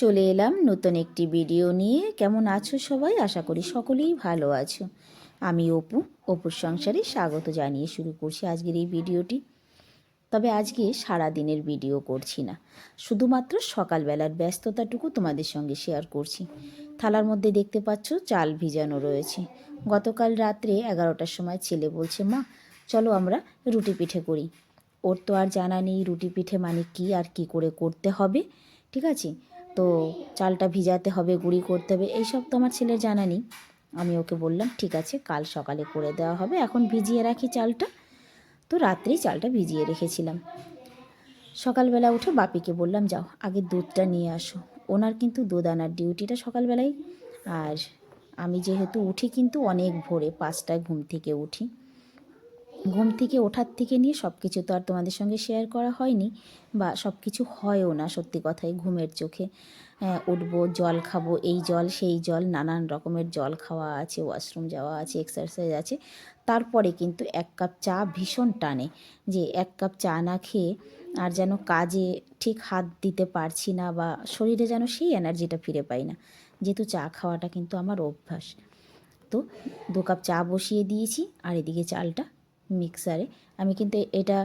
চলে এলাম নতুন একটি ভিডিও নিয়ে। কেমন আছো সবাই? আশা করি সকলেই ভালো আছো। আমি অপু, অপুর সংসারে স্বাগত জানিয়ে শুরু করছি আজকের এই ভিডিওটি। তবে আজকে সারা দিনের ভিডিও করছি না। শুধুমাত্র সকালবেলার ব্যস্ততাটুকু তোমাদের সঙ্গে শেয়ার করছি। থালার মধ্যে দেখতে পাচ্ছ চাল ভিজানো রয়েছে। গতকাল রাত্রে এগারোটার সময় ছেলে বলছে, মা, চলো আমরা রুটি পিঠে করি। ওর তো আর জানা নেই রুটি পিঠে মানে কি আর কি করে করতে হবে, ঠিক আছে? তো চালটা ভিজাতে হবে, গুঁড়ি করতে হবে, এইসব তো আমার ছেলের জানা নেই। আমি ওকে বললাম, ঠিক আছে, কাল সকালে করে দেওয়া হবে, এখন ভিজিয়ে রাখি চালটা। তো রাত্রেই চালটা ভিজিয়ে রেখেছিলাম। সকালবেলা উঠে বাপিকে বললাম, যাও, আগে দুধটা নিয়ে আসো। ওনার কিন্তু দুধ আনার ডিউটিটা সকালবেলায় আর আমি যেহেতু উঠি কিন্তু অনেক ভোরে পাঁচটায় ঘুম থেকে উঠি। ঘুম থেকে ওঠার থেকে নিয়ে সব কিছু তো আর তোমাদের সঙ্গে শেয়ার করা হয়নি বা সব কিছু হয়ও না সত্যি কথাই ঘুমের চোখে। উঠবো, জল খাব, এই জল, সেই জল, নানান রকমের জল খাওয়া আছে ওয়াশরুম যাওয়া আছে এক্সারসাইজ আছে। তারপরে কিন্তু এক কাপ চা ভীষণ টানে যে এক কাপ চা না খেয়ে আর যেন কাজে ঠিক হাত দিতে পারছি না বা শরীরে যেন সেই এনার্জিটা ফিরে পাই না। যেহেতু চা খাওয়াটা কিন্তু আমার অভ্যাস। তো দু কাপ চা বসিয়ে দিয়েছি আর এদিকে চালটা মিক্সারে। আমি কিন্তু এটা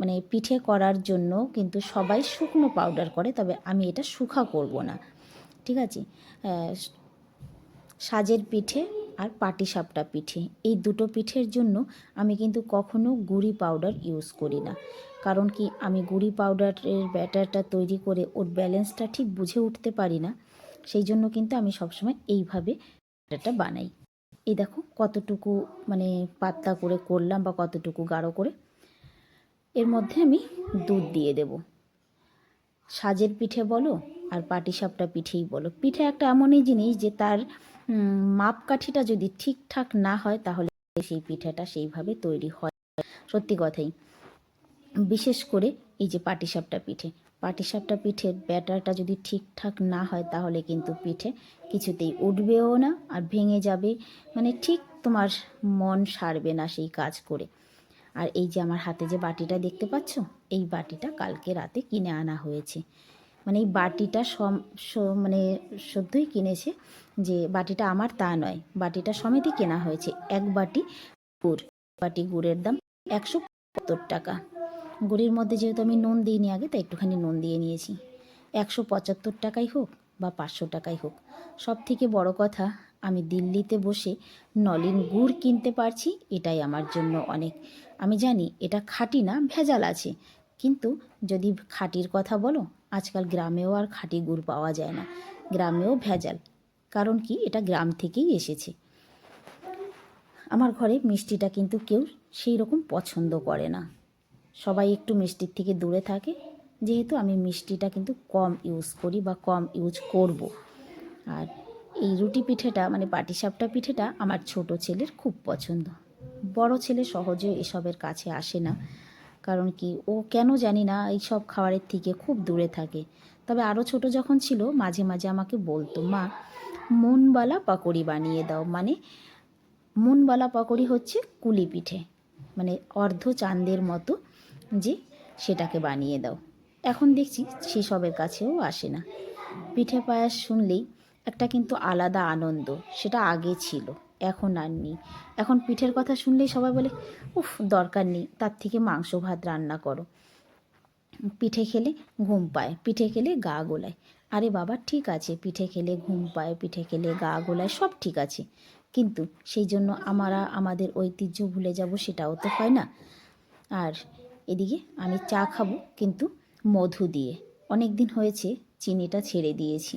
মানে পিঠে করার জন্য কিন্তু সবাই শুকনো পাউডার করে, তবে আমি এটা শুখা করব না। ঠিক আছে? সাজের পিঠে আর পাটিসাপটা পিঠে। এই দুটো পিঠের জন্য আমি কিন্তু কখনো গুড়ি পাউডার ইউজ করি না। কারণ কি, আমি গুড়ি পাউডারের ব্যাটারটা তৈরি করে ওর ব্যালেন্সটা ঠিক বুঝে উঠতে পারি না। সেই জন্য কিন্তু আমি সবসময় এইভাবে ব্যাটারটা বানাই। এই দেখো কতটুকু মানে পাতলা করে করলাম বা কতটুকু গাঢ় করে। এর মধ্যে আমি দুধ দিয়ে দেব। সাজের পিঠে বলো আর পাটিসাপটা পিঠেই বলো। পিঠে একটা এমনই জিনিস যে তার মাপকাঠিটা যদি ঠিকঠাক না হয় তাহলে সেই পিঠাটা সেইভাবে তৈরি হয়। সত্যি কথাই। বিশেষ করে এই যে পাটিসাপটা পিঠে। পাটিসাপটা পিঠের ব্যাটারটা যদি ঠিকঠাক না হয়, তাহলে কিন্তু পিঠে কিছুতেই উঠবেও না আর ভেঙে যাবে। মানে ঠিক তোমার মন সারবে না সেই কাজ করে। আর এই যে আমার হাতে যে বাটিটা দেখতে পাচ্ছ, এই বাটিটা কালকে রাতে কিনে আনা হয়েছে। মানে এই বাটিটা সম মানে সদ্যই কিনেছে যে বাটিটা আমার তা নয়, বাটিটা সমেতই কেনা হয়েছে। এক বাটি গুড়, বাটি গুড়ের দাম একশো পঁচাত্তর টাকা। গুড়ির মধ্যে যেহেতু আমি নুন দিইনি আগে, তাই একটুখানি নুন দিয়ে নিয়েছি। একশো পঁচাত্তর টাকাই হোক বা পাঁচশো টাকাই হোক। সব থেকে বড় কথা, আমি দিল্লিতে বসে নলিন গুড় কিনতে পারছি, এটাই আমার জন্য অনেক। আমি জানি এটা খাঁটি না, ভেজাল আছে। কিন্তু যদি খাঁটির কথা বলো, আজকাল গ্রামেও আর খাঁটি গুড় পাওয়া যায় না। গ্রামেও ভেজাল। কারণ কি? এটা গ্রাম থেকেই এসেছে। আমার ঘরে মিষ্টিটা কিন্তু কেউ সেই রকম পছন্দ করে না। সবাই একটু মিষ্টির থেকে দূরে থাকে। যেহেতু আমি মিষ্টিটা কিন্তু কম ইউজ করি বা কম ইউজ করব। আর এই রুটি পিঠেটা মানে পাটিসাপটা পিঠেটা আমার ছোট ছেলের খুব পছন্দ। বড় ছেলে সহজে এসবের কাছে আসে না। কারণ কি, ও কেন জানি না এই সব খাবারের থেকে খুব দূরে থাকে। তবে আরও ছোট যখন ছিল, মাঝে মাঝে আমাকে বলতো, মা, মনবালা পাকোড়ি বানিয়ে দাও। মানে মুনবালা পাকোড়ি হচ্ছে কুলি পিঠে। মানে অর্ধ চাঁদের মতো যে সেটাকে বানিয়ে দাও। এখন দেখছি সেসবের কাছেও আসে না। পিঠে পায়াস শুনলেই একটা কিন্তু আলাদা আনন্দ, সেটা আগে ছিল, এখন আর নেই। এখন পিঠের কথা শুনলেই সবাই বলে, উফ, দরকার নেই, তার থেকে মাংস ভাত রান্না করো। পিঠে খেলে ঘুম পায়, পিঠে খেলে গা গোলায়। আরে বাবা, ঠিক আছে, পিঠে খেলে ঘুম পায়, পিঠে খেলে গা গোলায়, সব ঠিক আছে। কিন্তু সেই জন্য আমরা, আমাদের ঐতিহ্য ভুলে যাব, সেটাও তো হয় না। আর এদিকে আমি চা খাব, কিন্তু মধু দিয়ে। অনেক দিন হয়েছে চিনিটা ছেড়ে দিয়েছি।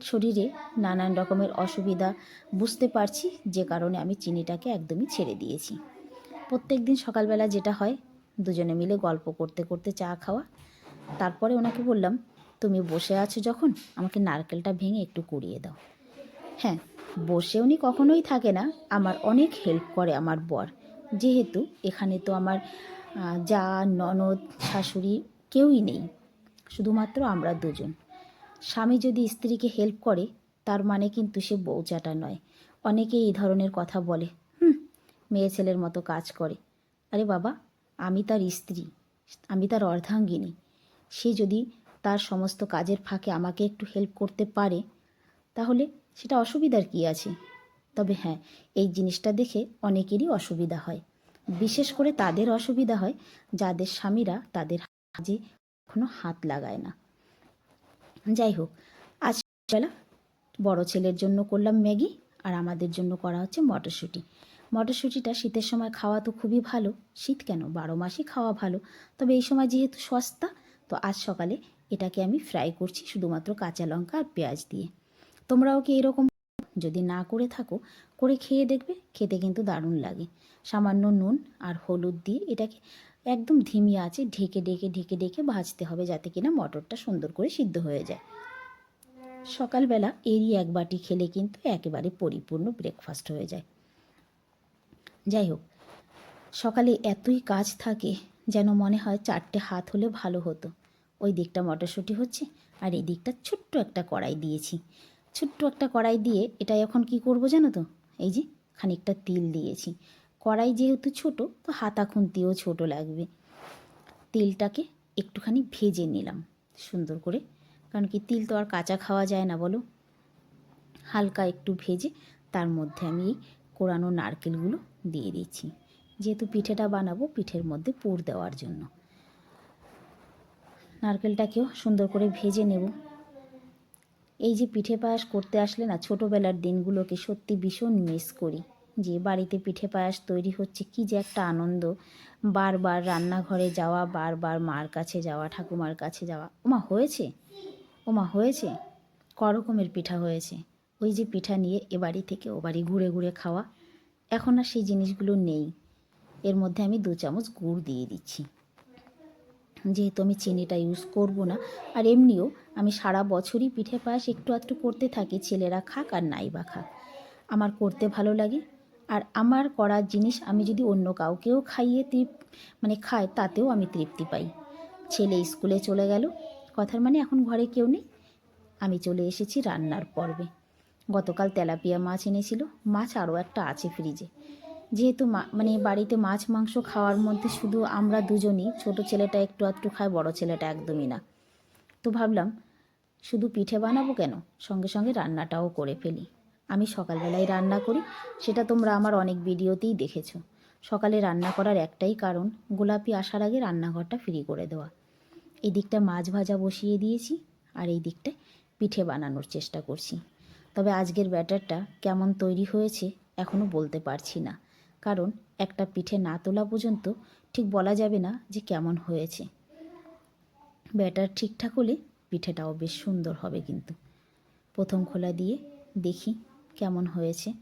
শরীরে নানান রকমের অসুবিধা, বুঝতে পারছি যে কারণে আমি চিনিটাকে একদমই ছেড়ে দিয়েছি। প্রত্যেক দিন সকালবেলা যেটা হয়, দুজনে মিলে গল্প করতে করতে চা খাওয়া। তারপরে ওনাকে বললাম, তুমি বসে আছো যখন, আমাকে নারকেলটা ভেঙে একটু কুড়িয়ে দাও। হ্যাঁ বসে উনি কখনোই থাকে না। আমার অনেক হেল্প করে আমার বর। যেহেতু এখানে তো আমার যা ননদ, শাশুড়ি কেউই নেই। শুধুমাত্র আমরা দুজন। স্বামী যদি স্ত্রীকে হেল্প করে, তার মানে কিন্তু সে বউচাটা নয়। অনেকে এই ধরনের কথা বলে, হুম, মেয়ে ছেলের মতো কাজ করে। আরে বাবা, আমি তার স্ত্রী, আমি তার অর্ধাঙ্গিনী। সে যদি তার সমস্ত কাজের ফাঁকে আমাকে একটু হেল্প করতে পারে, তাহলে সেটা অসুবিধার কি আছে? তবে হ্যাঁ এই জিনিসটা দেখে অনেকেরই অসুবিধা হয়। বিশেষ করে তাদের অসুবিধা হয়, যাদের স্বামীরা তাদের কাজে কখনো হাত লাগায় না। যাই হোক, আজ বেলা বড় ছেলের জন্য করলাম ম্যাগি আর আমাদের জন্য করা হচ্ছে মটরশুঁটি। মটরশুঁটিটা শীতের সময় খাওয়া তো খুবই ভালো। শীত কেন? বারো মাসই খাওয়া ভালো। তবে এই সময় যেহেতু সস্তা, তো আজ সকালে এটাকে আমি ফ্রাই করছি শুধুমাত্র কাঁচা লঙ্কা আর পেঁয়াজ দিয়ে। তোমরাও কি এরকম যদি না করে থাকো, করে খেয়ে দেখবে, খেতে কিন্তু দারুণ লাগে। সামান্য নুন আর হলুদ দিয়ে এটাকে একদম ধিমি আছে ঢেকে ঢেকে ঢেকে ঢেকে ভাজতে হবে যাতে কিনা মটরটা সুন্দর করে সিদ্ধ হয়ে যায়। সকালবেলা এরই এক বাটি খেলে কিন্তু একেবারে পরিপূর্ণ ব্রেকফাস্ট হয়ে যায়। যাই হোক, সকালে এতই কাজ থাকে যেন মনে হয় চারটে হাত হলে ভালো হতো। ওই দিকটা মটরশুঁটি হচ্ছে আর এই দিকটা ছোট্ট একটা কড়াই দিয়েছি। ছোট্ট একটা কড়াই দিয়ে এটা এখন কি করব জানো তো? এই যে খানিকটা তিল দিয়েছি। কড়াই যেহেতু ছোট, তো হাতা খুন্তিও ছোট লাগবে। তিলটাকে একটুখানি ভেজে নিলাম সুন্দর করে। কারণ কি তিল তো আর কাঁচা খাওয়া যায় না বলো? হালকা একটু ভেজে তার মধ্যে আমি এই কোরানো নারকেলগুলো দিয়ে দিচ্ছি। যেহেতু পিঠেটা বানাবো, পিঠের মধ্যে পুর দেওয়ার জন্য। নারকেলটাকেও সুন্দর করে ভেজে নেব। এই যে পিঠে পায়াস করতে আসলে না, ছোটোবেলার দিনগুলোকে সত্যি ভীষণ মিস করি। যে বাড়িতে পিঠে পায়াস তৈরি হচ্ছে, কি যে একটা আনন্দ। বারবার রান্নাঘরে যাওয়া, বারবার মার কাছে যাওয়া, ঠাকুমার কাছে যাওয়া। ওমা, হয়েছে? ওমা, হয়েছে? ক রকমের পিঠা হয়েছে? ওই যে পিঠা নিয়ে এ বাড়ি থেকে ও বাড়ি ঘুরে ঘুরে খাওয়া। এখন আর সেই জিনিসগুলো নেই। এর মধ্যে আমি দু চামচ গুড় দিয়ে দিচ্ছি। যেহেতু আমি চিনিটা ইউজ করব না, আর এমনিও আমি সারা বছরই পিঠে পায়েস একটু আধটু করতে থাকি, ছেলেরা খাক আর নাই বা খাক। আমার করতে ভালো লাগে। আর আমার করার জিনিস আমি যদি অন্য কাউকেও খাইয়ে তৃপ মানে খায় তাতেও আমি তৃপ্তি পাই। ছেলে স্কুলে চলে গেল। কথার মানে এখন ঘরে কেউ নেই। আমি চলে এসেছি রান্নার পর্বে। গতকাল তেলাপিয়া মাছ এনেছিল। মাছ আরও একটা আছে ফ্রিজে। যেহেতু মানে বাড়িতে মাছ, মাংস খাওয়ার মধ্যে শুধু আমরা দুজনই, ছোট ছেলেটা একটু আধটু খায়, বড় ছেলেটা একদমই না। তো ভাবলাম শুধু পিঠে বানাবো কেন? সঙ্গে সঙ্গে রান্নাটাও করে ফেলি। আমি সকালবেলায় রান্না করি, সেটা তোমরা আমার অনেক ভিডিওতেই দেখেছ। সকালে রান্না করার একটাই কারণ, গোলাপি আসার আগে রান্নাঘরটা ফ্রি করে দেওয়া। এই দিকটা মাছ ভাজা বসিয়ে দিয়েছি, আর এই দিকটায় পিঠে বানানোর চেষ্টা করছি। তবে আজকের ব্যাটারটা কেমন তৈরি হয়েছে এখনও বলতে পারছি না। কারণ, একটা পিঠে না তোলা পর্যন্ত ঠিক বলা যাবে না যে কেমন হয়েছে। ব্যাটার ঠিকঠাক হলে পিঠেটাও বেশ সুন্দর হবে কিন্তু। প্রথম খোলা দিয়ে দেখি কেমন হয়েছে।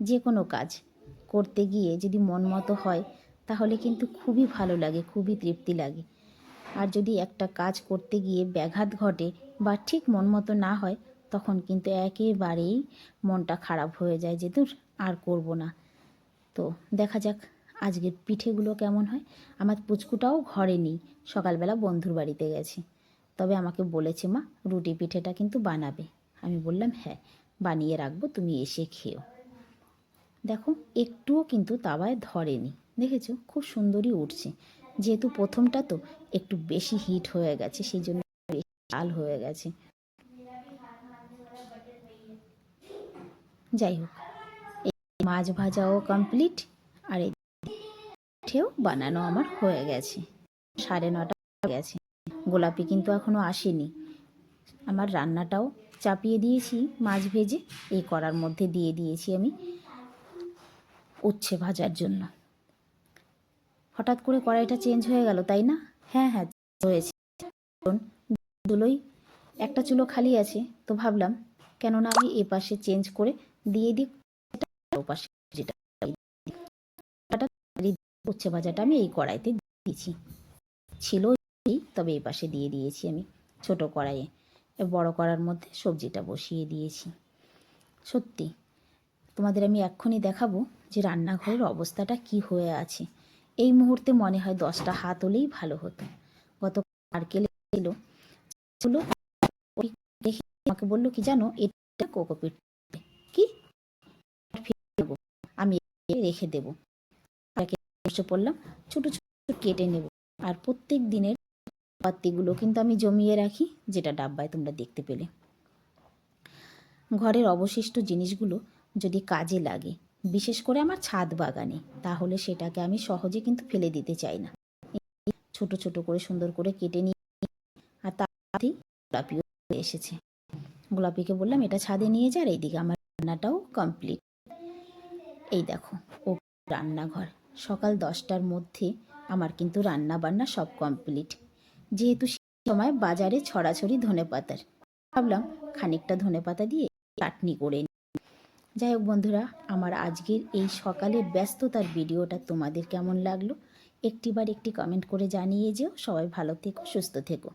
যে কোনো কাজ করতে গিয়ে যদি মন মতো হয়, তাহলে কিন্তু খুবই ভালো লাগে, খুবই তৃপ্তি লাগে। আর যদি একটা কাজ করতে গিয়ে ব্যাঘাত ঘটে বা ঠিক মন মতো না হয়, তখন কিন্তু একেবারেই মনটা খারাপ হয়ে যায় যে দূর আর করব না। তো দেখা যাক আজকের পিঠেগুলো কেমন হয়? আমার পুচকুটাও ঘরে নেই। সকালবেলা বন্ধুর বাড়িতে গেছে। তবে আমাকে বলেছে, মা, রুটি পিঠেটা কিন্তু বানাবে। আমি বললাম হ্যাঁ বানিয়ে রাখব, তুমি এসে খেও। দেখো, একটুও কিন্তু তাওয়ায় ধরেনি। দেখেছ? খুব সুন্দরই উঠছে। যেহেতু প্রথমটা তো একটু বেশি হিট হয়ে গেছে, সেই জন্য লাল হয়ে গেছে। যাই হোক মাছ ভাজাও কমপ্লিট আর এই পিঠেও বানানো আমার হয়ে গেছে। সাড়ে নটা হয়ে গেছে। গোলাপি কিন্তু এখনও আসেনি। আমার রান্নাটাও চাপিয়ে দিয়েছি, মাছ ভেজে। এই করার মধ্যে দিয়ে দিয়েছি আমি উচ্ছে ভাজার জন্য। হঠাৎ করে কড়াইটা চেঞ্জ হয়ে গেল, তাই না? হ্যাঁ হ্যাঁ হয়েছে। দুলোই একটা চুলো খালি আছে, তো ভাবলাম কেননা আমি এ পাশে চেঞ্জ করে দিয়ে দিই ও পাশে যেটা উচ্ছে ভাজাটা আমি এই কড়াইতে দিয়েছি। ছিল তবে এই পাশে দিয়ে দিয়েছি আমি ছোট কড়াইয়ে। বড় কড়ার মধ্যে সবজিটা বসিয়ে দিয়েছি। সত্যি, তোমাদের আমি এক্ষুনি দেখাবো যে রান্নাঘরের অবস্থাটা কি হয়ে আছে। এই মুহূর্তে মনে হয় দশটা হাত হলেই ভালো হতো। গত নারকেল এলো হলো দেখে আমাকে বলল, কি জানো, এটা কোকোপিট। কি। আমি রেখে দেবো। পড়লাম ছোট ছোট কেটে নেব। আর প্রত্যেক দিনের পাত্তিগুলো কিন্তু আমি জমিয়ে রাখি, যেটা ডাব্বায় তোমরা দেখতে পেলে। ঘরের অবশিষ্ট জিনিসগুলো যদি কাজে লাগে, বিশেষ করে আমার ছাদ বাগানে, তাহলে সেটাকে আমি সহজে কিন্তু ফেলে দিতে চাই না। ছোট ছোট করে সুন্দর করে কেটে নিয়ে আর তাতেই গোলাপিও এসেছে। গোলাপিকে বললাম, এটা ছাদে নিয়ে যা আর এইদিকে আমার রান্নাটাও কমপ্লিট এই দেখো, ও রান্নাঘর। সকাল দশটার মধ্যে আমার কিন্তু রান্না বান্না সব কমপ্লিট। যেহেতু সময় বাজারে ছড়াছড়ি ধনে পাতার ভাবলাম খানিকটা ধনে পাতা দিয়ে চাটনি করে নিই। যাই হোক বন্ধুরা, আমার আজকের এই সকালের ব্যস্ততার ভিডিওটা তোমাদের কেমন লাগল? একটিবার একটি কমেন্ট করে জানিয়ে যেও। সবাই ভালো থেকো, সুস্থ থেকো।